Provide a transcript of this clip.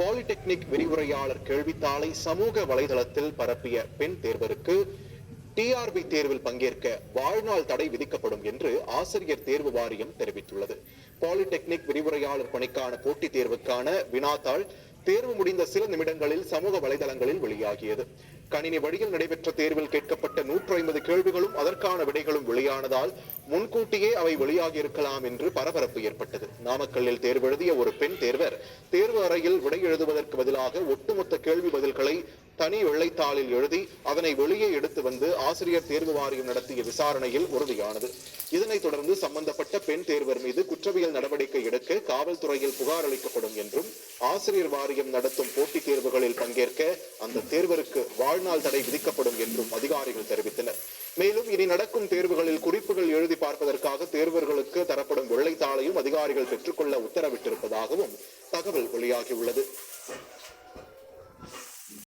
Polytechnic விரிவுரையாளர் கேள்வித்தாளை சமூக வலைதளத்தில் பரப்பிய பெண் தேர்வருக்கு டிஆர்பி தேர்வில் பங்கேற்க வாழ்நாள் தடை விதிக்கப்படும் என்று ஆசிரியர் தேர்வு வாரியம் தெரிவித்துள்ளது. பாலிடெக்னிக் விரிவுரையாளர் பணிக்கான போட்டித் தேர்வுக்கான வினாத்தாள் தேர்வு முடிந்த சில நிமிடங்களில் சமூக வலைதளங்களில் வெளியாகியது. கணினி வழியில் நடைபெற்ற தேர்வில் கேட்கப்பட்ட நூற்று ஐம்பது கேள்விகளும் அதற்கான விடைகளும் வெளியானதால் முன்கூட்டியே அவை வெளியாகி இருக்கலாம் என்று பரபரப்பு ஏற்பட்டது. நாமக்கல்லில் தேர்வு எழுதிய ஒரு பெண் தேர்வர் தேர்வு அறையில் விடை எழுதுவதற்கு பதிலாக ஒட்டுமொத்த கேள்வி பதில்களை தனி வெள்ளைத்தாளில் எழுதி அதனை வெளியே எடுத்து வந்து ஆசிரியர் தேர்வு வாரியம் நடத்திய விசாரணையில் உறுதியானது. இதனைத் தொடர்ந்து சம்பந்தப்பட்ட பெண் தேர்வர் மீது குற்றவியல் நடவடிக்கை எடுக்க காவல்துறையில் புகார் அளிக்கப்படும் என்றும் ஆசிரியர் வாரியம் நடத்தும் போட்டித் தேர்வுகளில் பங்கேற்க அந்த தேர்வருக்கு வாழ்நாள் தடை விதிக்கப்படும் என்றும் அதிகாரிகள் தெரிவித்தனர். மேலும் இனி நடக்கும் தேர்வுகளில் குறிப்புகள் எழுதி பார்ப்பதற்காக தேர்வர்களுக்கு தரப்படும் வெள்ளைத்தாளையும் அதிகாரிகள் பெற்றுக்கொள்ள உத்தரவிட்டிருப்பதாகவும் தகவல் வெளியாகியுள்ளது.